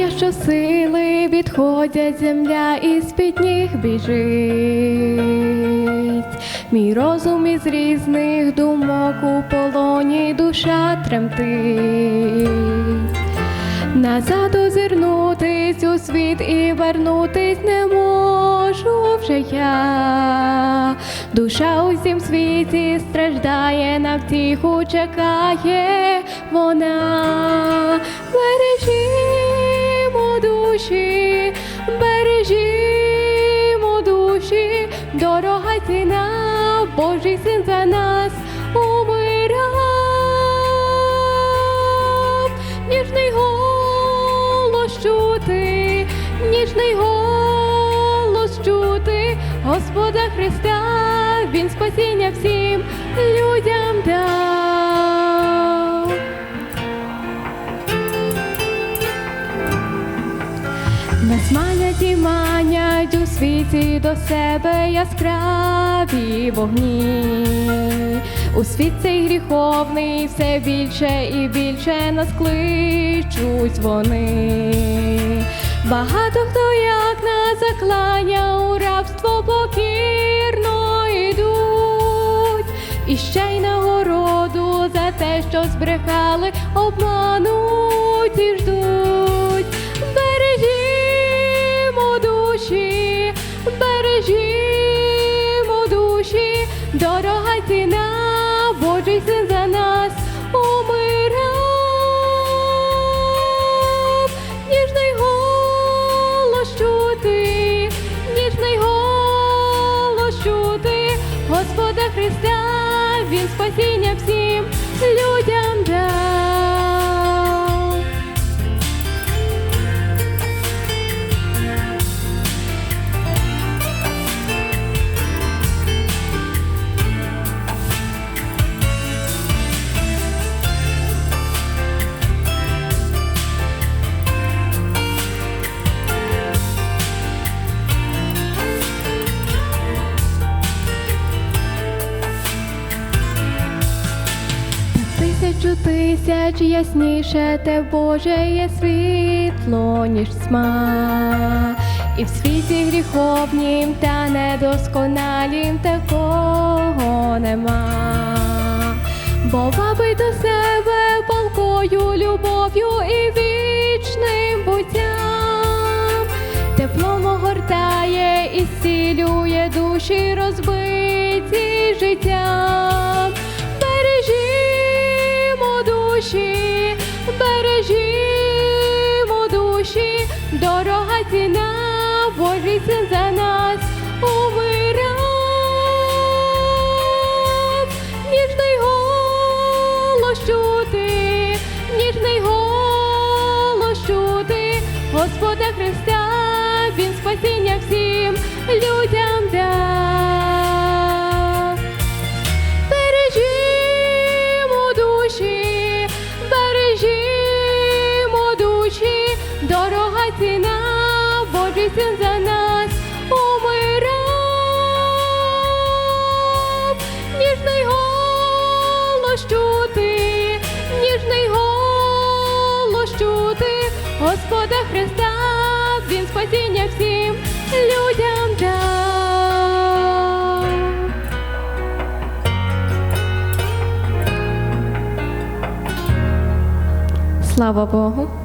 Відчув я, що сили відходять, земля із під ніг біжить. Мій розум із різних думок у полоні душа тремтить. Назад озирнутись у світ і вернутись не можу вже я. Душа у всім світі страждає, на втіху чекає вона. Бережімо душі, бережімо душі, дорога ціна, Божий син за нас умирав. Ніжний голос чути, ніжний голос чути, Господа Христа, Він спасіння всім людям дав. Нас манять у світі до себе яскраві вогні. У світ цей гріховний все більше і більше нас кличуть вони. Багато хто як на заклання у рабство покірно йдуть. І ще й нагороду за те, що збрехали, обмануть дорога ціна, Божий син за нас. Умирав. Ніжний голос чути, ніжний голос чути, Господа Христа, Він спасіння всім. людям Тисячу тисяч ясніше те Боже є світло, ніж тьма. І в світі гріховнім та недосконалім такого нема. Бо вабить до себе палкою, любов'ю і вічним буттям. Теплом огортає і зцілює душі розбиті життям. Душі, бережімо душі, дорога ціна, Божий за нас умирав. Ніжний голос чути, ніжний голос чути, Господа Христа, Він спасіння всім людям Божий за нас умирав. Ніжний голос чути, ніжний голос чути, Господа Христа, Він спасіння всім людям дав. Слава Богу.